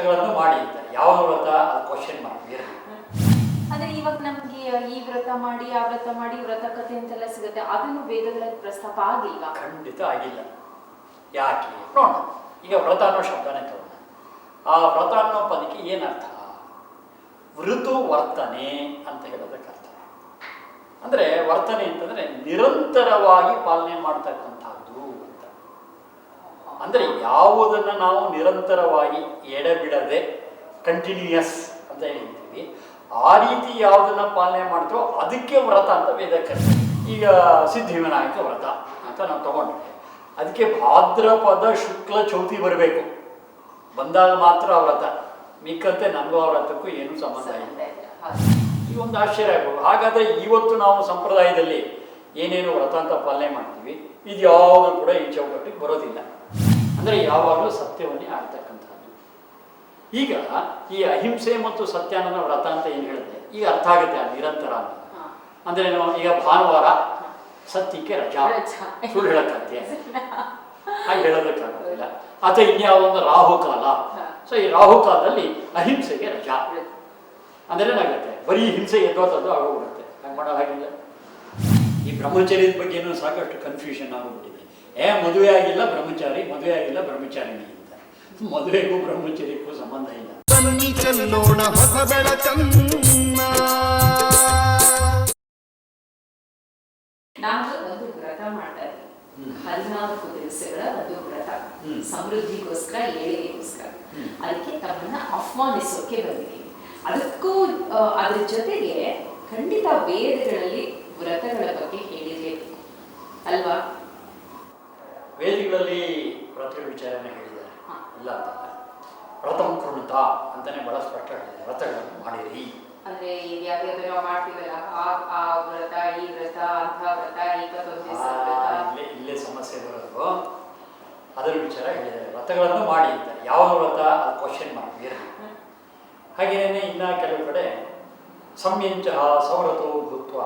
ವ್ರತಗಳನ್ನು ಮಾಡಿ ಅಂತಾರೆ ಯಾವ ವ್ರತ? ಅದು ಕ್ವಶನ್ ಮಾರ್ಕ್ ಅಂದ್ರೆ ಇವಾಗ ನಮ್ಗೆ ಈ ವ್ರತ ಮಾಡಿ ಆ ವ್ರತ ಮಾಡಿ ವ್ರತ ಕಥೆ ಅಂತೆಲ್ಲ ಸಿಗುತ್ತೆ. ಅದನ್ನು ವೇದಗಳಲ್ಲಿ ಪ್ರಸ್ತಾಪ ಆಗಿಲ್ಲ ಖಂಡಿತ ಆಗಿಲ್ಲ. ಯಾಕೆ? ನೋಡೋಣ. ಈಗ ವ್ರತ ಅನ್ನೋ ಶಬ್ದನೇ ತಗೋಣ ಆ ವ್ರತ ಅನ್ನೋ ಪದಕ್ಕೆ ಏನರ್ಥ? ವೃತು ವರ್ತನೆ ಅಂತ ಹೇಳೋದಕ್ಕೆ ಅರ್ಥ. ಅಂದ್ರೆ ವರ್ತನೆ ಅಂತಂದ್ರೆ ನಿರಂತರವಾಗಿ ಪಾಲನೆ ಮಾಡ್ತಕ್ಕಂಥ ಅಂತ ಅಂದರೆ ಯಾವುದನ್ನು ನಾವು ನಿರಂತರವಾಗಿ ಎಡೆಬಿಡದೆ ಕಂಟಿನ್ಯೂಯಸ್ ಅಂತ ಹೇಳ್ತೀವಿ. ಆ ರೀತಿ ಯಾವುದನ್ನು ಪಾಲನೆ ಮಾಡ್ತೀವೋ ಅದಕ್ಕೆ ವ್ರತ ಅಂತ ವೇದ ಈಗ ಈಗ ಸಿದ್ಧಿವಿನಾಯಕ ವ್ರತ ಅಂತ ನಾವು ತಗೊಂಡ್ರೆ ಅದಕ್ಕೆ ಭಾದ್ರಪದ ಶುಕ್ಲ ಚೌತಿ ಬರಬೇಕು. ಬಂದಾಗ ಮಾತ್ರ ಆ ವ್ರತ. ಮಿಕ್ಕಂತೆ ನಮಗೂ ಆ ವ್ರತಕ್ಕೂ ಏನೂ ಸಂಬಂಧ ಇಲ್ಲ. ಸಂಬಂಧ ಇಲ್ಲ. ಈ ಒಂದು ಆಶ್ಚರ್ಯ ಆಗ್ಬೋದು. ಹಾಗಾದರೆ ಇವತ್ತು ನಾವು ಸಂಪ್ರದಾಯದಲ್ಲಿ ಏನೇನು ವ್ರತ ಅಂತ ಪಾಲನೆ ಮಾಡ್ತೀವಿ ಇದು ಯಾವುದೂ ಕೂಡ ಈ ಚೌಕಟ್ಟಿಗೆ ಬರೋದಿಲ್ಲ. ಅಂದರೆ ಯಾವಾಗಲೂ ಸತ್ಯವನ್ನೇ ಆಡ್ತಕ್ಕಂಥದ್ದು ಈಗ ಈ ಅಹಿಂಸೆ ಮತ್ತು ಸತ್ಯಾನಂದ ವ್ರತ ಅಂತ ಏನು ಹೇಳಿದೆ ಈಗ ಅರ್ಥ ಆಗುತ್ತೆ ಆ ನಿರಂತರ ಅಂತ. ಅಂದರೆ ಈಗ ಭಾನುವಾರ ಸತ್ಯಕ್ಕೆ ರಜಾ. ಸುಳ್ಳು ಹೇಳಕ್ಕಂತೆ ಹಾಗೆ ಹೇಳೋದಕ್ಕಾಗೋದಿಲ್ಲ ಅಥವಾ ಇನ್ಯಾವೊಂದು ರಾಹುಕಾಲ. ಸೊ ಈ ರಾಹುಕಾಲದಲ್ಲಿ ಅಹಿಂಸೆಗೆ ರಜಾ. ಅಂದರೆ ಏನಾಗುತ್ತೆ? ಬರೀ ಹಿಂಸೆ ಎದ್ದೋತದ್ದು ಆಗೋಗ್ಬಿಡುತ್ತೆ. ಹಾಗೆ ಮಾಡೋ ಹಾಗಿಲ್ಲ ಈ ಬ್ರಹ್ಮಚರ್ಯದ ಬಗ್ಗೆನೂ ಸಾಕಷ್ಟು ಕನ್ಫ್ಯೂಷನ್ ಆಗೋಗ್ಬಿಟ್ಟಿದೆ. ಏ ಮದುವೆ ಆಗಿಲ್ಲ ಬ್ರಹ್ಮಚಾರಿ ಮದುವೆ ಆಗಿಲ್ಲ ಬ್ರಹ್ಮಚಾರಿಣಿ ಅಂತ. ಮದುವೆಗೂ ಬ್ರಹ್ಮಚರ್ಯಕ್ಕೂ ಸಂಬಂಧ ಇಲ್ಲ. ಚೆಲ್ಲೋಣ ಹೊಸ ಬೆಳಕನ್ನ ನಾನು ಒಂದು ವ್ರತ ಮಾಡ್ತಾ ಇದ್ದೀವಿ ಹ್ಮ್. ಹದಿನಾಲ್ಕು ದಿವಸಗಳ ಒಂದು ವ್ರತ. ಸಮೃದ್ಧಿಗೋಸ್ಕರ ಏಳಿಗೆಗೋಸ್ಕರ. ಅದಕ್ಕೆ ತಮ್ಮನ್ನ ಆಹ್ವಾನಿಸೋಕೆ ಬಂದಿದ್ದೀನಿ ಅದಕ್ಕೂ ಅದ್ರ ಜೊತೆಗೆ ಖಂಡಿತ ವೇದಗಳಲ್ಲಿ ವ್ರತಗಳ ಬಗ್ಗೆ ಹೇಳಿರಲೇಬೇಕು. ಅಲ್ವಾ? ವೇದಿಗಳಲ್ಲಿ ವ್ರತಗಳ ವಿಚಾರನ ಹೇಳಿದ್ದಾರೆ. ಇಲ್ಲ ಅಂತಲ್ಲ. ವ್ರತಂ ಕೃಣತ ಅಂತಾನೆ ಬಹಳ ಸ್ಪಷ್ಟ ಹೇಳಿದ್ದಾರೆ ವ್ರತಗಳನ್ನು ಮಾಡಿರಿ. ಅಂದ್ರೆ ಈಗ ಯಾವ್ಯಾವ್ದು ನಾವು ಮಾಡ್ತೀವಲ್ಲ ಆ ಆ ವ್ರತ ಈ ವ್ರತ ಅಂಥ ವ್ರತ ಇಪ್ಪತ್ತೊಂದು ದಿವಸ ಇಲ್ಲೇ ಇಲ್ಲೇ ಸಮಸ್ಯೆ ಬರೋದು. ಅದರ ವಿಚಾರ ಹೇಳಿದ್ದಾರೆ. ವ್ರತಗಳನ್ನು ಮಾಡಿ ಅಂತ. ಯಾವ ವ್ರತ? ಅದು ಕ್ವಶನ್ ಮಾಡ್ತೀರ ಹಾಗೇನೆ ಇನ್ನ ಕೆಲವು ಕಡೆ ಸಂಯಂಚ ಸೌರತೋ ಭೂತ್ವ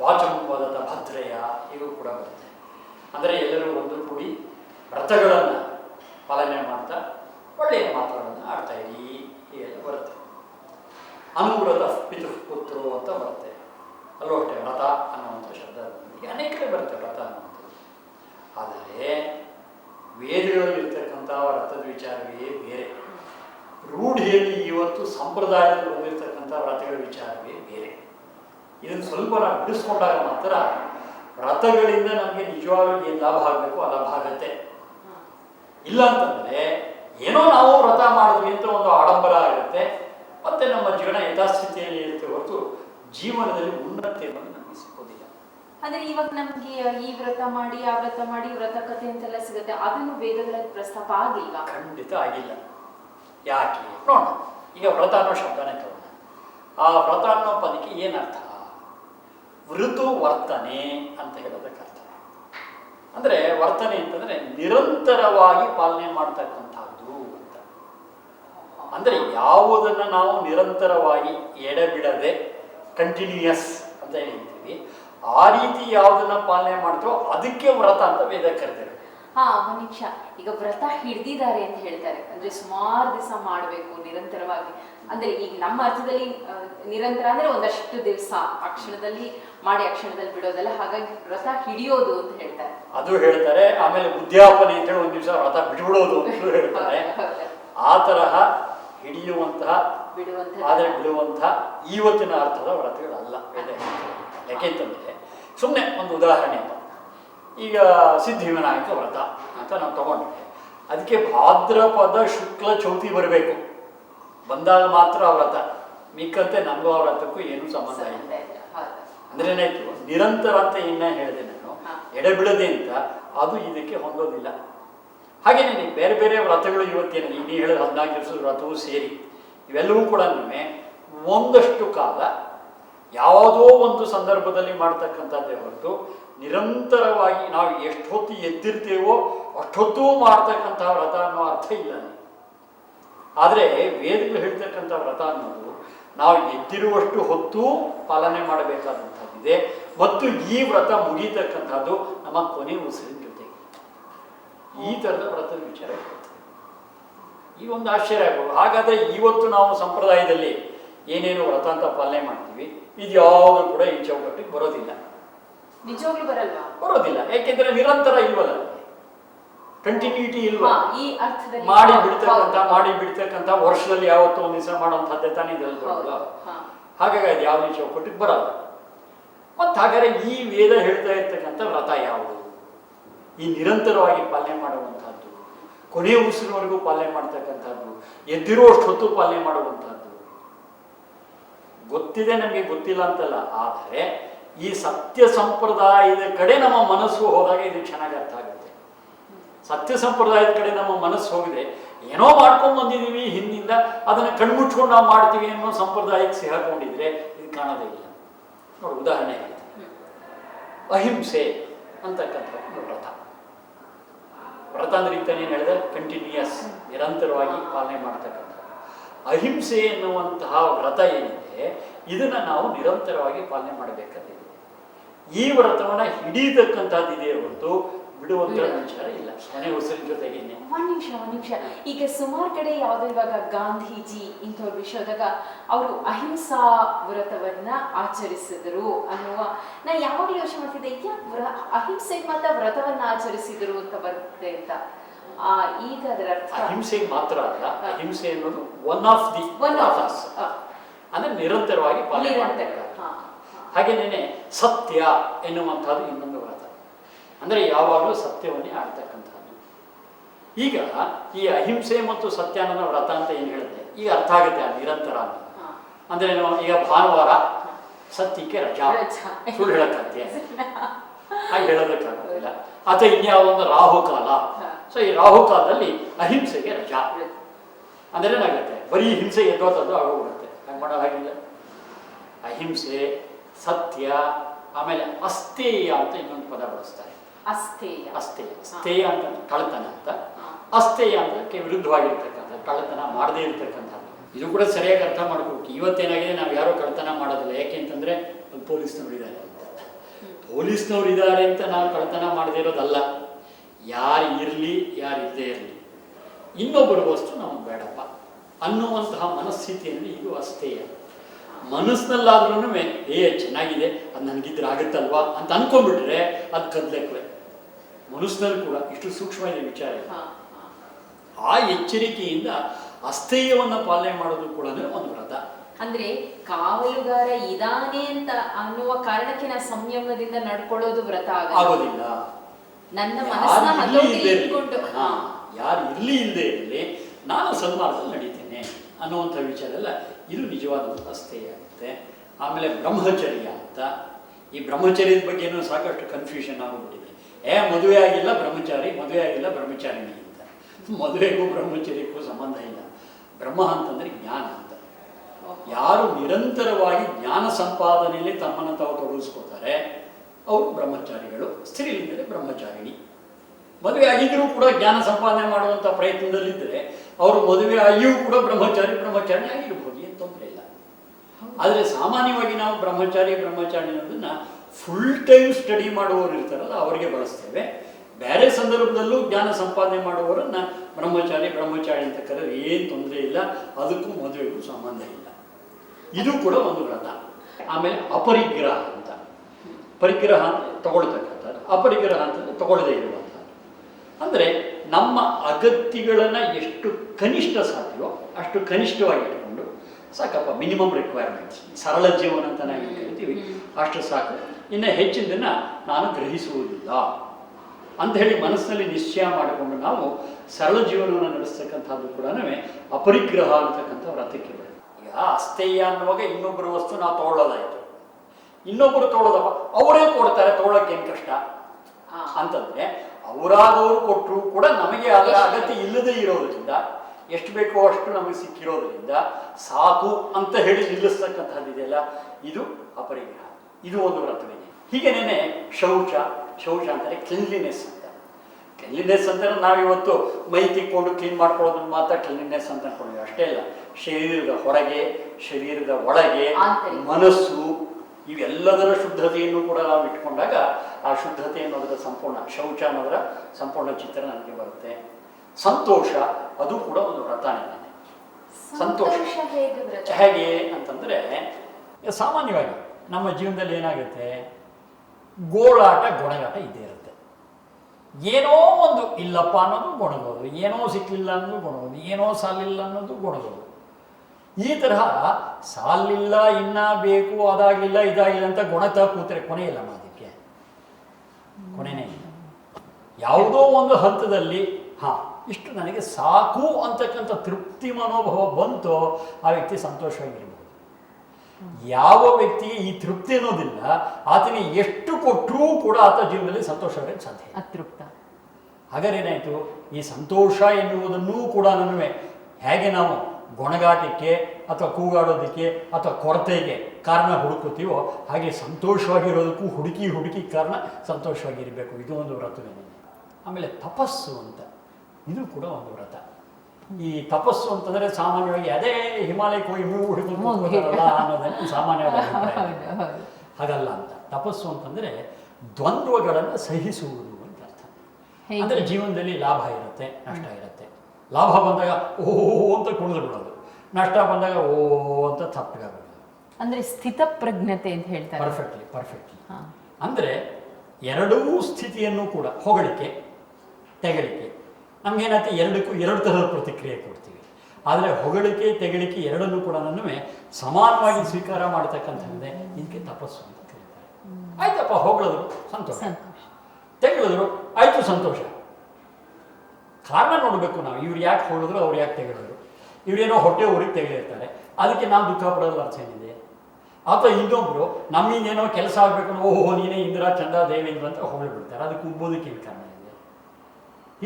ವಾಚಂ ವದತ ಭದ್ರೆಯ ಇವು ಕೂಡ ಬರುತ್ತೆ. ಅಂದರೆ ಎಲ್ಲರೂ ಒಂದು ಕೂಡಿ ವ್ರತಗಳನ್ನು ಪಾಲನೆ ಮಾಡ್ತಾ ಒಳ್ಳೆಯ ಮಾತುಗಳನ್ನು ಆಡ್ತಾ ಇರಿ ಎಲ್ಲ ಬರುತ್ತೆ. ಅನುವ್ರತ ಪಿತೃ ಪುತ್ರು ಅಂತ ಬರುತ್ತೆ. ಅಲ್ಲೂ ಅಷ್ಟೇ ವ್ರತ ಅನ್ನುವಂಥ ಶಬ್ದ ಈಗ ಅನೇಕ ಬರುತ್ತೆ ವ್ರತ ಅನ್ನುವಂಥದ್ದು. ಆದರೆ ವೇದಗಳಲ್ಲಿರ್ತಕ್ಕಂಥ ವ್ರತದ ವಿಚಾರವೇ ಬೇರೆ. ರೂಢಿಯಲ್ಲಿ ಇವತ್ತು ಸಂಪ್ರದಾಯದಲ್ಲಿ ಬಂದಿರತಕ್ಕಂಥ ವ್ರತಗಳ ವಿಚಾರವೇ ಬೇರೆ. ಇದನ್ನು ಸ್ವಲ್ಪ ನಾವು ಬಿಡಿಸ್ಕೊಂಡಾಗ ಮಾತ್ರ ವ್ರತಗಳಿಂದ ನಮಗೆ ನಿಜವಾಗ್ಲೂ ಏನು ಲಾಭ ಆಗಬೇಕು ಆ ಲಾಭ ಆಗತ್ತೆ. ಇಲ್ಲ ಅಂತಂದ್ರೆ ಏನೋ ನಾವು ವ್ರತ ಮಾಡಿದ್ವಿ ಅಂತ ಒಂದು ಆಡಂಬರ ಆಗುತ್ತೆ ಮತ್ತೆ ನಮ್ಮ ಜೀವನ ಯಥಾಸ್ಥಿತಿಯಲ್ಲಿ ಇರುತ್ತೆ ಹೊರತು ಜೀವನದಲ್ಲಿ ಉನ್ನತಿ ಅನ್ನೋದು ನಮಗೆ ಸಿಕ್ಕೋದಿಲ್ಲ. ಅಂದ್ರೆ ಇವಾಗ ನಮ್ಗೆ ಈ ವ್ರತ ಮಾಡಿ ಆ ವ್ರತ ಮಾಡಿ ವ್ರತ ಕಥೆ ಅಂತೆಲ್ಲ ಸಿಗುತ್ತೆ. ಅದನ್ನು ವೇದಗಳಲ್ಲಿ ಪ್ರಸ್ತಾಪ ಆಗಿಲ್ಲ ಖಂಡಿತ ಆಗಿಲ್ಲ. ಯಾಕೆ? ನೋಡೋಣ. ಈಗ ವ್ರತ ಅನ್ನೋ ಶಬ್ದನೇ ತಗೋಣ ಆ ವ್ರತ ಅನ್ನೋ ಪದಕ್ಕೆ ಏನರ್ಥ ವೃತು ವರ್ತನೆ ಅಂತ ಹೇಳೋದಕ್ಕೆ ಅರ್ಥ ಅಂದರೆ ವರ್ತನೆ ಅಂತಂದರೆ ನಿರಂತರವಾಗಿ ಪಾಲನೆ ಮಾಡ್ತಕ್ಕಂಥದ್ದು ಅಂತ. ಅಂದರೆ ಯಾವುದನ್ನು ನಾವು ನಿರಂತರವಾಗಿ ಎಡೆಬಿಡದೆ ಕಂಟಿನ್ಯೂಯಸ್ ಅಂತ ಹೇಳ್ತೀವಿ. ಆ ರೀತಿ ಯಾವುದನ್ನ ಪಾಲನೆ ಮಾಡ್ತೀವೋ ಅದಕ್ಕೆ ವ್ರತ ಅಂತ ವೇದ ಕರೆದಿದೆ ಹಾ ಅವನಿಕ್ಷ ಈಗ ವ್ರತ ಹಿಡ್ದಿದ್ದಾರೆ ಅಂತ ಹೇಳ್ತಾರೆ. ಅಂದ್ರೆ ಸುಮಾರು ದಿವಸ ಮಾಡಬೇಕು ನಿರಂತರವಾಗಿ. ಅಂದ್ರೆ ಈಗ ನಮ್ಮ ಅರ್ಥದಲ್ಲಿ ನಿರಂತರ ಅಂದ್ರೆ ಒಂದಷ್ಟು ದಿವಸ. ಆ ಕ್ಷಣದಲ್ಲಿ ಮಾಡಿ ಆ ಕ್ಷಣದಲ್ಲಿ ಬಿಡೋದಲ್ಲ. ಹಾಗಾಗಿ ವ್ರತ ಹಿಡಿಯೋದು ಅಂತ ಹೇಳ್ತಾರೆ. ಅದು ಹೇಳ್ತಾರೆ ಆಮೇಲೆ ಉದ್ಯಾಪನೆ ಅಂತ ಹೇಳಿ ಒಂದು ದಿವಸ ವ್ರತ ಬಿಡ್ಬಿಡೋದು ಅಂತ ಹೇಳ್ತಾರೆ? ಆ ತರಹ ಹಿಡಿಯುವಂತಹ ಬಿಡುವಂತ ಆದರೆ ಬಿಡುವಂತಹ ಇವತ್ತಿನ ಅರ್ಥದ ವ್ರತಗಳಲ್ಲ. ಯಾಕೆಂತಂದ್ರೆ ಸುಮ್ಮನೆ ಒಂದು ಉದಾಹರಣೆ ಅಂತ. ಈಗ ಸಿದ್ಧಿವಿನಾಯಕ ವ್ರತ ಅಂತ ನಾವು ತಗೊಂಡಿದ್ದೆ ಅದಕ್ಕೆ ಭಾದ್ರಪದ ಶುಕ್ಲ ಚೌತಿ ಬರಬೇಕು. ಬಂದಾಗ ಮಾತ್ರ ಆ ವ್ರತ. ಮಿಕ್ಕಂತೆ ನಮಗೂ ಆ ವ್ರತಕ್ಕೂ ಏನೂ ಸಂಬಂಧ ಇಲ್ಲ. ಅಂದ್ರೆ ಏನಾಯ್ತು? ನಿರಂತರ ಅಂತ ಏನ ಹೇಳಿದೆ ನಾನು. ಎಡೆಬಿಡದೆ ಅಂತ ಅದು ಇದಕ್ಕೆ ಹೊಂದೋದಿಲ್ಲ. ಹಾಗೇನೆ ಬೇರೆ ಬೇರೆ ವ್ರತಗಳು ಇವತ್ತೇನು ಈಗ ನೀವು ಹೇಳಿದ ಹದಿನಾಲ್ಕು ದಿವಸದ ವ್ರತವೂ ಸೇರಿ. ಇವೆಲ್ಲವೂ ಕೂಡ ಒಂದಷ್ಟು ಕಾಲ ಯಾವುದೋ ಒಂದು ಸಂದರ್ಭದಲ್ಲಿ ಮಾಡ್ತಕ್ಕಂಥದ್ದೇ ಹೊರತು ನಿರಂತರವಾಗಿ ನಾವು ಎಷ್ಟೊತ್ತು ಎದ್ದಿರ್ತೇವೋ ಅಷ್ಟೊತ್ತೂ ಮಾಡ್ತಕ್ಕಂಥ ವ್ರತ ಅನ್ನೋ ಅರ್ಥ ಇಲ್ಲ. ಆದರೆ ವೇದಗಳು ಹೇಳ್ತಕ್ಕಂಥ ವ್ರತ ಅನ್ನೋದು ನಾವು ಎದ್ದಿರುವಷ್ಟು ಹೊತ್ತು ಪಾಲನೆ ಮಾಡಬೇಕಾದಂಥದ್ದಿದೆ. ಮತ್ತು ಈ ವ್ರತ ಮುಗೀತಕ್ಕಂಥದ್ದು ನಮ್ಮ ಕೊನೆ ಉಸಿರಿನ ಜೊತೆಗೆ ಈ ಥರದ ವ್ರತದ ವಿಚಾರ ಈ ಒಂದು ಆಶ್ಚರ್ಯ ಆಗ್ಬೋದು ಹಾಗಾದರೆ ಇವತ್ತು ನಾವು ಸಂಪ್ರದಾಯದಲ್ಲಿ ಏನೇನು ವ್ರತ ಅಂತ ಪಾಲನೆ ಮಾಡ್ತೀವಿ. ಇದು ಯಾವುದು ಕೂಡ ಈ ಚೌಕಟ್ಟಿಗೆ ಬರೋದಿಲ್ಲ. ನಿಜವಾಗ್ಲೂ ಬರಲ್ವಾ? ಬರೋದಿಲ್ಲ. ಯಾಕೆಂದ್ರೆ ನಿರಂತರ ಇಲ್ವಲ್ಲ? ಕಂಟಿನ್ಯೂಟಿ ಇಲ್ವಾ? ಈ ಅರ್ಥದಲ್ಲಿ ಮಾಡಿ ಬಿಡ್ತಕ್ಕಂತ ಮಾಡಿ ಬಿಡ್ತಕ್ಕಂತ ವರ್ಷದಲ್ಲಿ ಯಾವತ್ತೋ ಒಂದು ದಿವಸ ಮಾಡುವಂಥದ್ದೇ ತಾನೇ ಇದರಲ್ಲಿ. ಹಾಗಾಗಿ ಅದು ಯಾವುದೇ ಕೊಟ್ಟಿದ್ದು ಬರಲ್ಲ. ಮತ್ತು ಹಾಗಾದ್ರೆ ಈ ವೇದ ಹೇಳ್ತಾ ಇರ್ತಕ್ಕಂಥ ವ್ರತ ಯಾವುದು? ಈ ನಿರಂತರವಾಗಿ ಪಾಲನೆ ಮಾಡುವಂಥದ್ದು ಕೊನೆಯ ಉಸಿರಿನವರೆಗೂ ಪಾಲನೆ ಮಾಡ್ತಕ್ಕಂಥದ್ದು ಎದ್ದಿರುವಷ್ಟು ಹೊತ್ತು ಪಾಲನೆ ಮಾಡುವಂಥದ್ದು. ಗೊತ್ತಿದೆ ನಮಗೆ ಗೊತ್ತಿಲ್ಲ ಅಂತಲ್ಲ. ಆದರೆ ಈ ಸತ್ಯ ಸಂಪ್ರದಾಯದ ಕಡೆ ನಮ್ಮ ಮನಸ್ಸು ಹೋದಾಗ ಇದು ಚೆನ್ನಾಗಿ ಅರ್ಥ ಆಗುತ್ತೆ. ಸತ್ಯ ಸಂಪ್ರದಾಯದ ಕಡೆ ನಮ್ಮ ಮನಸ್ಸು ಹೋಗಿದೆ. ಏನೋ ಮಾಡ್ಕೊಂಡು ಬಂದಿದ್ದೀವಿ ಹಿಂದಿಂದ, ಅದನ್ನು ಕಣ್ಮುಚ್ಕೊಂಡು ನಾವು ಮಾಡ್ತೀವಿ ಅನ್ನೋ ಸಂಪ್ರದಾಯಕ್ಕೆ ಸಿಹಾಕೊಂಡಿದ್ರೆ ಇದು ಕಾಣೋದೇ ಇಲ್ಲ. ನೋಡಿ, ಉದಾಹರಣೆ ಅಹಿಂಸೆ ಅಂತಕ್ಕಂಥ ವ್ರತ. ವ್ರತ ಅಂದ್ರೆ ಇತ್ತಾನೆ ಏನು ಹೇಳಿದೆ ಕಂಟಿನ್ಯೂಯಸ್ ನಿರಂತರವಾಗಿ ಪಾಲನೆ ಮಾಡ್ತಕ್ಕಂಥ ಅಹಿಂಸೆ ಎನ್ನುವಂತಹ ವ್ರತ ಏನಿದೆ, ಇದನ್ನ ನಾವು ನಿರಂತರವಾಗಿ ಪಾಲನೆ ಮಾಡಬೇಕಾಗಿದೆ ಈ ವ್ರತವನ್ನ ಹಿಡಿಯತಕ್ಕಂಥದ್ದು ಇದೆ ಹೊರತು ಬಿಡುವಂತ ಬಿಡು. ವಿಚಾರ ಇಲ್ಲ. ಕೊನೆ ಉಸಿರಿನ ಜೊತೆಗೇನೆ ಒಂದ್ ನಿಮಿಷ ಒಂದ್ ನಿಮಿಷ. ಈಗ ಸುಮಾರು ಕಡೆ ಯಾವ್ದೋ ಇವಾಗ ಗಾಂಧೀಜಿ ಇಂಥವ್ರ ವಿಷಯದಾಗ ಅವರು ಅಹಿಂಸಾ ವ್ರತವನ್ನ ಆಚರಿಸಿದರು ಅನ್ನುವ. ನಾ ಯಾವಾಗಲೂ ಯೋಚನೆ ಮಾಡ್ತಿದ್ದೆ ಯಾಕೆ ಅಹಿಂಸೆಗೆ ಮಾತ್ರ ವ್ರತವನ್ನ ಆಚರಿಸಿದ್ರು ಅಂತ ಬರುತ್ತೆ ಅಂತ. ಆ ಈಗ ಅದರ ಅರ್ಥ. ಅಹಿಂಸೆಗೆ ಮಾತ್ರ ಅಲ್ಲ ಅಹಿಂಸೆ ಅನ್ನೋದು one of the one of ಅಂದ್ರೆ ನಿರಂತರವಾಗಿ ಪಾಲನೆ ನಿರಂತರ. ಮಾಡಬೇಕಾಗುತ್ತೆ ಹಾ, ಹಾಗೇನೇನೆ ಸತ್ಯ ಎನ್ನುವಂಥದ್ದು ಇನ್ನೊಂದು ವ್ರತ ಅಂದರೆ ಯಾವಾಗಲೂ ಸತ್ಯವನ್ನೇ ಆಡ್ತಕ್ಕಂಥದ್ದು. ಈಗ ಈ ಅಹಿಂಸೆ ಮತ್ತು ಸತ್ಯ ಅನ್ನೋ ವ್ರತ ಅಂತ ಏನು ಹೇಳಿದೆ ಈಗ ಅರ್ಥ ಆಗುತ್ತೆ ನಿರಂತರ ಅಂತ. ಅಂದರೆ ಈಗ ಭಾನುವಾರ ಸತ್ಯಕ್ಕೆ ರಜಾ. ಸುಳ್ಳು ಹೇಳಕ್ಕಂತೆ ಹಾಗೆ ಹೇಳೋದಕ್ಕಾಗೋದಿಲ್ಲ. ಅಥವಾ ಇನ್ಯಾವುದೊಂದು ರಾಹುಕಾಲ. ಸೊ ಈ ರಾಹುಕಾಲದಲ್ಲಿ ಅಹಿಂಸೆಗೆ ರಜಾ. ಅಂದ್ರೆ ಏನಾಗುತ್ತೆ? ಬರೀ ಹಿಂಸೆ ಎದ್ದೋತದ್ದು ಆಗೋಗ್ಬಿಡುತ್ತೆ. ಹಾಗೆ ಮಾಡೋ ಹಾಗಿಲ್ಲ? ಅಹಿಂಸೆ ಸತ್ಯ ಆಮೇಲೆ ಅಸ್ಥೇಯ ಅಂತ ಇನ್ನೊಂದು ಪದ ಬಳಸ್ತಾರೆ. ಅಸ್ಥೇಯ. ಅಸ್ಥೇಯ. ಸ್ಥೇಯ ಅಂತ ಕಳ್ಳತನ ಅಂತ. ಅಸ್ಥೇಯ ಅಂತಕ್ಕೆ ವಿರುದ್ಧವಾಗಿರ್ತಕ್ಕಂಥ ಕಳ್ಳತನ ಮಾಡದೇ ಇರತಕ್ಕಂಥದ್ದು. ಇದು ಕೂಡ ಸರಿಯಾಗಿ ಅರ್ಥ ಮಾಡ್ಬೇಕು ಇವತ್ತೇನಾಗಿದೆ ನಾವು ಯಾರು ಕಳ್ಳತನ ಮಾಡೋದಿಲ್ಲ. ಯಾಕೆ ಅಂತಂದ್ರೆ ಅಲ್ಲಿ ಪೊಲೀಸ್ನವ್ರು ಇದ್ದಾರೆ ಅಂತ. ಪೊಲೀಸ್ನವ್ರು ಇದ್ದಾರೆ ಅಂತ ನಾವು ಕಳ್ಳತನ ಮಾಡದೇ ಇರೋದಲ್ಲ. ಯಾರು ಇರಲಿ ಯಾರು ಇಲ್ಲದೆ ಇರಲಿ. ಇನ್ನೊಬ್ಬರ ವಸ್ತು ನಮ್ಗೆ ಬೇಡಪ್ಪ ಅನ್ನುವಂತಹ ಮನಸ್ಥಿತಿಯಲ್ಲಿ ಇದು ಅಸ್ತೇಯ ಮನಸ್ಸಿನಲ್ಲಾದ್ರೂ ಏ ಚೆನ್ನಾಗಿದೆ ಅದು ನನಗಿದ್ರೆ ಆಗುತ್ತಲ್ವಾ? ಅಂತ ಅನ್ಕೊಂಡ್ಬಿಟ್ರೆ ಅದು ಕದ್ಲೆಕ್ಲೆ ಮನಸ್ಸಿನಲ್ಲಿ ಕೂಡ ಇಷ್ಟು ಸೂಕ್ಷ್ಮವಾದ ವಿಚಾರ ಇದೆ. ಆ ಎಚ್ಚರಿಕೆಯಿಂದ ಅಸ್ಥೇಯವನ್ನು ಪಾಲನೆ ಮಾಡೋದು ಕೂಡ ಒಂದು ವ್ರತ ಅಂದ್ರೆ ಕಾವಲುಗಾರ ಇದಾನೆ ಅಂತ ಅನ್ನುವ ಕಾರಣಕ್ಕೆ ನಾ ಸಂಯಮದಿಂದ ನಡ್ಕೊಳ್ಳೋದು ವ್ರತ ಆಗೋದಿಲ್ಲ. ನನ್ನ ಇಟ್ಕೊಂಡು. ಯಾರು ಇಲ್ಲಿ ಇಲ್ಲದೆ ಇರಲಿ ನಾನು ಸನ್ಮಾರ್ಗದಲ್ಲಿ ನಡೀತೇನೆ ಅನ್ನುವಂಥ ವಿಚಾರ ಎಲ್ಲ ಇದು ನಿಜವಾದ ಆಗುತ್ತೆ. ಆಮೇಲೆ ಬ್ರಹ್ಮಚರ್ಯ ಅಂತ. ಈ ಬ್ರಹ್ಮಚರ್ಯದ ಬಗ್ಗೆನೂ ಸಾಕಷ್ಟು ಕನ್ಫ್ಯೂಷನ್ ಆಗೋಗ್ಬಿಟ್ಟಿದೆ ಏ ಮದುವೆ ಆಗಿಲ್ಲ ಬ್ರಹ್ಮಚಾರಿ ಮದುವೆ ಆಗಿಲ್ಲ ಬ್ರಹ್ಮಚಾರಿಣಿ ಅಂತ. ಮದುವೆಗೂ ಬ್ರಹ್ಮಚರ್ಯಕ್ಕೂ ಸಂಬಂಧ ಇಲ್ಲ. ಬ್ರಹ್ಮ ಅಂತಂದರೆ ಜ್ಞಾನ ಅಂತ. ಯಾರು ನಿರಂತರವಾಗಿ ಜ್ಞಾನ ಸಂಪಾದನೆಯಲ್ಲಿ ತಮ್ಮನ್ನು ತಾವು ತೊಡಗಿಸ್ಕೊತಾರೆ ಅವರು ಬ್ರಹ್ಮಚಾರಿಗಳು. ಸ್ತ್ರೀಲಿಂದಲೇ ಬ್ರಹ್ಮಚಾರಿಣಿ. ಮದುವೆ ಆಗಿದ್ರೂ ಕೂಡ ಜ್ಞಾನ ಸಂಪಾದನೆ ಮಾಡುವಂಥ ಪ್ರಯತ್ನದಲ್ಲಿದ್ದರೆ ಅವರು ಮದುವೆ ಆಗಿಯೂ ಕೂಡ ಬ್ರಹ್ಮಚಾರಿ ಬ್ರಹ್ಮಚಾರಿ ಆಗಿರ್ಬೋದು ಏನು ತೊಂದರೆ ಇಲ್ಲ. ಆದರೆ ಸಾಮಾನ್ಯವಾಗಿ ನಾವು ಬ್ರಹ್ಮಚಾರಿ ಬ್ರಹ್ಮಚಾರಿ ಅನ್ನೋದನ್ನ ಫುಲ್ ಟೈಮ್ ಸ್ಟಡಿ ಮಾಡುವವರು ಇರ್ತಾರಲ್ಲ ಅವರಿಗೆ ಬಳಸ್ತೇವೆ. ಬೇರೆ ಸಂದರ್ಭದಲ್ಲೂ ಜ್ಞಾನ ಸಂಪಾದನೆ ಮಾಡುವವರನ್ನ ಬ್ರಹ್ಮಚಾರಿ ಬ್ರಹ್ಮಚಾರಿ ಅಂತ ಕರೆದ್ರೆ ಏನು ತೊಂದರೆ ಇಲ್ಲ ಅದಕ್ಕೂ ಮದುವೆಗೂ ಸಂಬಂಧ ಇಲ್ಲ. ಇದು ಕೂಡ ಒಂದು ವ್ರತ. ಆಮೇಲೆ ಅಪರಿಗ್ರಹ ಅಂತ. ಪರಿಗ್ರಹ ಅಂತ ತಗೊಳ್ತಕ್ಕಂಥದ್ದು ಅಪರಿಗ್ರಹ ಅಂತಂದ್ರೆ ತಗೊಳ್ಳದೇ ಇರುವಂಥದ್ದು. ಅಂದರೆ ನಮ್ಮ ಅಗತ್ಯಗಳನ್ನು ಎಷ್ಟು ಕನಿಷ್ಠ ಸಾಧ್ಯವೋ ಅಷ್ಟು ಕನಿಷ್ಠವಾಗಿ ಇಟ್ಕೊಂಡು ಸಾಕಪ್ಪ ಮಿನಿಮಮ್ ರಿಕ್ವೈರ್ಮೆಂಟ್ಸ್ ಸರಳ ಜೀವನ ಅಂತ ನಾವು ಹೇಳ್ತೀವಿ ಅಷ್ಟು ಸಾಕು. ಇನ್ನು ಹೆಚ್ಚಿನದನ್ನು ನಾನು ಗ್ರಹಿಸುವುದಿಲ್ಲ ಅಂತ ಹೇಳಿ ಮನಸ್ಸಿನಲ್ಲಿ ನಿಶ್ಚಯ ಮಾಡಿಕೊಂಡು ನಾವು ಸರಳ ಜೀವನವನ್ನು ನಡೆಸ್ತಕ್ಕಂಥದ್ದು ಕೂಡ ಅಪರಿಗ್ರಹ ಅಂತಕ್ಕಂಥ ವ್ರತಕ್ಕೆ ಬರುತ್ತೆ ಈಗ ಅಸ್ಥೇಯ ಅನ್ನುವಾಗ ಇನ್ನೊಬ್ಬರ ವಸ್ತು ನಾವು ತೊಗೊಳ್ಳೋದಾಯಿತು. ಇನ್ನೊಬ್ಬರು ತೊಗೊಳ್ಳೋದಪ್ಪ ಅವರೇ ಕೊಡ್ತಾರೆ ತಗೊಳ್ಳೋಕೆ ಏನು ಕಷ್ಟ? ಅಂತಂದ್ರೆ ಅವರಾದವರು ಕೊಟ್ಟರು ಕೂಡ ನಮಗೆ ಅದರ ಅಗತ್ಯ ಇಲ್ಲದೆ ಇರೋದ್ರಿಂದ ಎಷ್ಟು ಬೇಕೋ ಅಷ್ಟು ನಮಗೆ ಸಿಕ್ಕಿರೋದ್ರಿಂದ ಸಾಕು ಅಂತ ಹೇಳಿ ನಿಲ್ಲಿಸ್ತಕ್ಕಂಥದ್ದಿದೆಯಲ್ಲ ಇದು ಅಪರಿಗ್ರಹ. ಇದು ಒಂದು ವ್ರತವಿದೆ ಹೀಗೇನೆ ಶೌಚ ಶೌಚ ಅಂತಾರೆ ಕ್ಲೀನ್ಲಿನೆಸ್ ಅಂತ. ಕ್ಲೀನ್ಲಿನೆಸ್ ಅಂದರೆ ನಾವಿವತ್ತು ಮೈ ತಿಕ್ಕೊಂಡು ಕ್ಲೀನ್ ಮಾಡ್ಕೊಳ್ಳೋದನ್ನು ಮಾತ್ರ ಕ್ಲೀನ್ಲಿನೆಸ್ ಅಂತ ಅನ್ಕೊಂಡಿದ್ವಿ ಅಷ್ಟೇ ಇಲ್ಲ ಶರೀರದ ಹೊರಗೆ ಶರೀರದ ಒಳಗೆ. ಮನಸ್ಸು ಇವೆಲ್ಲದರ ಶುದ್ಧತೆಯನ್ನು ಕೂಡ ನಾವು ಇಟ್ಕೊಂಡಾಗ ಆ ಶುದ್ಧತೆ ಅನ್ನೋದರ ಸಂಪೂರ್ಣ ಶೌಚ ಅನ್ನೋದರ ಸಂಪೂರ್ಣ ಚಿತ್ರ ನನಗೆ ಬರುತ್ತೆ. ಸಂತೋಷ ಅದು ಕೂಡ ಒಂದು ವ್ರತಾನೇ ಸಂತೋಷ. ಹೇಗೆ ಅಂತಂದರೆ ಸಾಮಾನ್ಯವಾಗಿ ನಮ್ಮ ಜೀವನದಲ್ಲಿ ಏನಾಗುತ್ತೆ? ಗೋಳಾಟ ಗೊಣಗಾಟ ಇದ್ದೇ ಇರುತ್ತೆ. ಏನೋ ಒಂದು ಇಲ್ಲಪ್ಪ ಅನ್ನೋದು ಗೊಣಗೋದು ಏನೋ ಸಿಕ್ಕಲಿಲ್ಲ ಅನ್ನೋದು ಗೊಣಗೋದು ಏನೋ ಸಾಲಿಲ್ಲ ಅನ್ನೋದು ಗೊಣಗೋದು. ಈ ತರಹ ಸಾಲಿಲ್ಲ ಇನ್ನ ಬೇಕು ಅದಾಗಿಲ್ಲ ಇದಾಗಿಲ್ಲ ಅಂತ ಗುಣತ ಕೂತ್ರೆ ಕೊನೆ ಇಲ್ಲಮ್ಮ ಅದಕ್ಕೆ. ಕೊನೆನೇ ಇಲ್ಲ. ಯಾವುದೋ ಒಂದು ಹಂತದಲ್ಲಿ ಹಾ ಇಷ್ಟು ನನಗೆ ಸಾಕು ಅಂತಕ್ಕಂಥ ತೃಪ್ತಿ ಮನೋಭಾವ ಬಂತು ಆ ವ್ಯಕ್ತಿ ಸಂತೋಷವಾಗಿರ್ಬೋದು. ಯಾವ ವ್ಯಕ್ತಿಗೆ ಈ ತೃಪ್ತಿ ಅನ್ನೋದಿಲ್ಲ ಆತನಿಗೆ ಎಷ್ಟು ಕೊಟ್ಟರೂ ಕೂಡ ಆತ ಜೀವನದಲ್ಲಿ ಸಂತೋಷವಾಗಿರಕ್ಕೆ ಸಾಧ್ಯ. ಅತೃಪ್ತ. ಹಾಗಾದ್ರೆ ಏನಾಯಿತು? ಈ ಸಂತೋಷ ಎನ್ನುವುದನ್ನೂ ಕೂಡ ನನ್ನುವೆ ಹೇಗೆ ನಾವು ಗೊಣಗಾಟಕ್ಕೆ ಅಥವಾ ಕೂಗಾಡೋದಕ್ಕೆ ಅಥವಾ ಕೊರತೆಗೆ ಕಾರಣ ಹುಡುಕುತ್ತೀವೋ ಹಾಗೆ ಸಂತೋಷವಾಗಿರೋದಕ್ಕೂ ಹುಡುಕಿ ಹುಡುಕಿ ಕಾರಣ ಸಂತೋಷವಾಗಿರಬೇಕು. ಇದು ಒಂದು ವ್ರತವೇನೆ ಆಮೇಲೆ ತಪಸ್ಸು ಅಂತ. ಇದು ಕೂಡ ಒಂದು ವ್ರತ. ಈ ತಪಸ್ಸು ಅಂತಂದರೆ ಸಾಮಾನ್ಯವಾಗಿ ಅದೇ ಹಿಮಾಲಯಕ್ಕೆ ಹೋಗಿ ಮೂ ಹಿಡ್ಕೊಂಡು ಕೂತ್ಕೊತಾರಲ್ಲ ಅನ್ನೋದನ್ನು ಸಾಮಾನ್ಯವಾಗಿ. ಹಾಗಲ್ಲ ಅಂತ. ತಪಸ್ಸು ಅಂತಂದರೆ ದ್ವಂದ್ವಗಳನ್ನು ಸಹಿಸುವುದು ಅಂತ ಅರ್ಥ? ಅಂದರೆ ಜೀವನದಲ್ಲಿ ಲಾಭ ಇರುತ್ತೆ ನಷ್ಟ ಇರುತ್ತೆ. ಲಾಭ ಬಂದಾಗ ಓ ಅಂತ ಕುಣಿದು ಬಿಡೋದು. ನಷ್ಟ ಬಂದಾಗ ಓ ಅಂತ ತಪ್ಪಗಾಗೋದು ಅಂದರೆ ಸ್ಥಿತ ಪ್ರಜ್ಞತೆ ಅಂತ ಹೇಳ್ತಾರೆ. Perfectly perfectly. ಅಂದರೆ ಎರಡೂ ಸ್ಥಿತಿಯನ್ನು ಕೂಡ ಹೊಗಳಿಕೆ ತೆಗಳಿಕೆ ನಮಗೇನಾಯ್ತು ಎರಡಕ್ಕೂ ಎರಡು ಥರದ ಪ್ರತಿಕ್ರಿಯೆ ಕೊಡ್ತೀವಿ. ಆದರೆ ಹೊಗಳಿಕೆ ತೆಗಳಿಕೆ ಎರಡನ್ನೂ ಕೂಡ ನನ್ನ ಸಮಾನವಾಗಿ ಸ್ವೀಕಾರ ಮಾಡ್ತಕ್ಕಂಥದ್ದೇ ಇದಕ್ಕೆ ತಪಸ್ಸು ಅಂತ ಕರೀತಾರೆ. ಆಯ್ತಪ್ಪ ಹೊಗಳಿದ್ರು ಸಂತೋಷ. ತೆಗಳಿದ್ರು ಆಯ್ತು ಸಂತೋಷ. ಕಾರಣ ನೋಡಬೇಕು ನಾವು. ಇವ್ರು ಯಾಕೆ ಹೊಡೆದ್ರು, ಅವ್ರು ಯಾಕೆ ತೆಗೆದ್ರು. ಇವ್ರೇನೋ ಹೊಟ್ಟೆ ಊರಿಗೆ ತೆಗೆದಿರ್ತಾರೆ. ಅದಕ್ಕೆ ನಾವು ದುಃಖ ಪಡೋದು ಅರ್ಥ ಏನಿದೆ ಅಥವಾ ಇನ್ನೊಬ್ರು, ನಮ್ಮಿಂದೇನೋ ಕೆಲಸ ಆಗಬೇಕು ಓಹೋ, ನೀನೇ ಇಂದ್ರ, ಚಂದ, ದೇವೇಂದ್ರ ಅಂತ ಹೊಗಳ್ಬಿಡ್ತಾರೆ. ಅದಕ್ಕೆ ಉಬ್ಬೋದಕ್ಕೆ ಕಾರಣ ಇದೆ.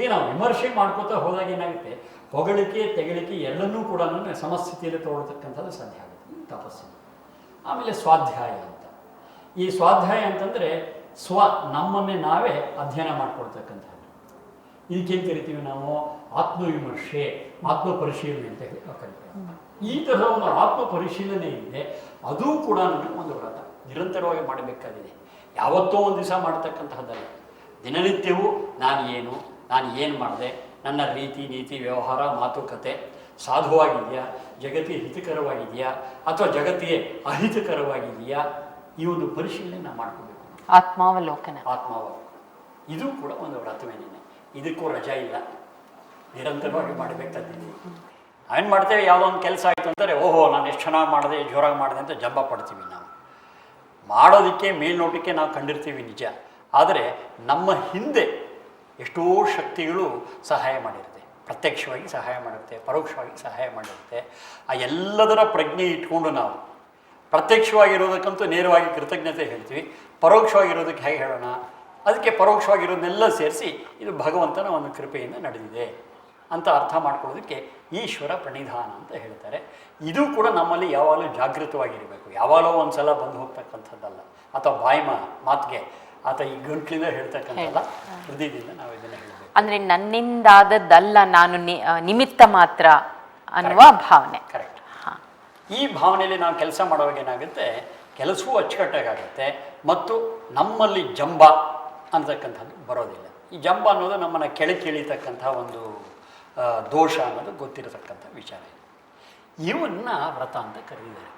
ಈಗ ನಾವು ವಿಮರ್ಶೆ ಮಾಡ್ಕೋತಾ ಹೋದಾಗ ಏನಾಗುತ್ತೆ? ಹೊಗಳಿಕೆ, ತೆಗಳಿಕೆ ಎರಡನ್ನೂ ಕೂಡ ಸಮಸ್ಥಿತಿಯಲ್ಲಿ ತಗೊಳ್ತಕ್ಕಂಥದ್ದು ಸಾಧ್ಯ ಆಗುತ್ತೆ. ತಪಸ್ಸು ಆಮೇಲೆ ಸ್ವಾಧ್ಯಾಯ ಅಂತ. ಈ ಸ್ವಾಧ್ಯಾಯ ಅಂತಂದರೆ ಸ್ವ ನಮ್ಮನ್ನೇ ನಾವೇ ಅಧ್ಯಯನ ಮಾಡ್ಕೊಳ್ತಕ್ಕಂಥದ್ದು. ಇದಕ್ಕೇನು ಕರಿತೀವಿ ನಾವು ಆತ್ಮವಿಮರ್ಶೆ ಆತ್ಮ ಪರಿಶೀಲನೆ ಅಂತ ಕರಿತೀವಿ. ಈ ತರಹ ಒಂದು ಆತ್ಮ ಪರಿಶೀಲನೆ ಇದೆ ಅದು ಕೂಡ ನನಗೆ ಒಂದು ವ್ರತ. ನಿರಂತರವಾಗಿ ಮಾಡಬೇಕಾಗಿದೆ. ಯಾವತ್ತೋ ಒಂದು ದಿವಸ ಮಾಡ್ತಕ್ಕಂತಹದ್ದಲ್ಲ. ದಿನನಿತ್ಯವೂ ನಾನು ಏನು ನಾನು ಏನು ಮಾಡಿದೆ ನನ್ನ ರೀತಿ ನೀತಿ ವ್ಯವಹಾರ ಮಾತುಕತೆ ಸಾಧುವಾಗಿದೆಯಾ ಜಗತ್ತಿಗೆ ಹಿತಕರವಾಗಿದೆಯಾ ಅಥವಾ ಜಗತ್ತಿಗೆ ಅಹಿತಕರವಾಗಿದೆಯಾ ಈ ಒಂದು ಪರಿಶೀಲನೆ ನಾವು ಮಾಡ್ಕೋಬೇಕು. ಆತ್ಮಾವಲೋಕನ. ಆತ್ಮಾವಲೋಕನ. ಇದು ಕೂಡ ಒಂದು ವ್ರತವೇನೇನೆ ಇದಕ್ಕೂ ರಜಾ ಇಲ್ಲ. ನಿರಂತರವಾಗಿ ಮಾಡಬೇಕಾಗಿದೆ ಏನು ಮಾಡ್ತೇವೆ, ಯಾವುದೋ ಒಂದು ಕೆಲಸ ಆಯಿತು ಅಂದರೆ ಓಹೋ, ನಾನು ಎಷ್ಟು ಚೆನ್ನಾಗಿ ಮಾಡಿದೆ, ಜೋರಾಗಿ ಮಾಡಿದೆ ಅಂತ ಜಂಬ ಪಡ್ತೀವಿ ನಾವು. ಮಾಡೋದಕ್ಕೆ ಮೇಲ್ನೋಟಕ್ಕೆ ನಾವು ಕಂಡಿರ್ತೀವಿ ನಿಜ. ಆದರೆ ನಮ್ಮ ಹಿಂದೆ ಎಷ್ಟೋ ಶಕ್ತಿಗಳು ಸಹಾಯ ಮಾಡಿರುತ್ತೆ. ಪ್ರತ್ಯಕ್ಷವಾಗಿ ಸಹಾಯ ಮಾಡುತ್ತೆ ಪರೋಕ್ಷವಾಗಿ ಸಹಾಯ ಮಾಡಿರುತ್ತೆ. ಆ ಎಲ್ಲದರ ಪ್ರಜ್ಞೆ ಇಟ್ಕೊಂಡು ನಾವು ಪ್ರತ್ಯಕ್ಷವಾಗಿರೋದಕ್ಕಂತೂ ನೇರವಾಗಿ ಕೃತಜ್ಞತೆ ಹೇಳ್ತೀವಿ. ಪರೋಕ್ಷವಾಗಿರೋದಕ್ಕೆ ಹೇಗೆ ಹೇಳೋಣ? ಅದಕ್ಕೆ ಪರೋಕ್ಷವಾಗಿರೋದನ್ನೆಲ್ಲ ಸೇರಿಸಿ ಇದು ಭಗವಂತನ ಒಂದು ಕೃಪೆಯಿಂದ ನಡೆದಿದೆ ಅಂತ ಅರ್ಥ ಮಾಡ್ಕೊಳ್ಳೋದಕ್ಕೆ ಈಶ್ವರ ಪ್ರಣಿಧಾನ ಅಂತ ಹೇಳ್ತಾರೆ. ಇದು ಕೂಡ ನಮ್ಮಲ್ಲಿ ಯಾವಾಗಲೂ ಜಾಗೃತವಾಗಿರಬೇಕು. ಯಾವಾಗಲೋ ಒಂದು ಸಲ ಬಂದು ಹೋಗ್ತಕ್ಕಂಥದ್ದಲ್ಲ. ಅಥವಾ ಬಾಯಿ ಮಾತಿಗೆ ಆತ ಈ ಗಂಟ್ಲಿಂದ ಹೇಳ್ತಕ್ಕಂಥಲ್ಲ ಹೃದಯದಿಂದ ನಾವು ಇದನ್ನು ಹೇಳಬೇಕು. ಅಂದ್ರೆ ನನ್ನಿಂದಾದದ್ದಲ್ಲ ನಾನು ನಿಮಿತ್ತ ಮಾತ್ರ ಅನ್ನುವ ಭಾವನೆ. ಕರೆಕ್ಟ್ ಹಾ. ಈ ಭಾವನೆಯಲ್ಲಿ ನಾವು ಕೆಲಸ ಮಾಡುವಾಗ ಏನಾಗುತ್ತೆ? ಕೆಲಸವೂ ಅಚ್ಚುಕಟ್ಟಾಗುತ್ತೆ ಮತ್ತು ನಮ್ಮಲ್ಲಿ ಜಂಬ ಅಂತಕ್ಕಂಥದ್ದು ಬರೋದಿಲ್ಲ. ಈ ಜಂಬ ಅನ್ನೋದು ನಮ್ಮನ್ನು ಕೆಳ ಕೀಳಿತಕ್ಕಂಥ ಒಂದು ದೋಷ ಅನ್ನೋದು ಗೊತ್ತಿರತಕ್ಕಂಥ ವಿಚಾರ ಇದೆ. ಇವನ್ನ ವ್ರತ ಅಂತ ಕರೆದಿದ್ದಾರೆ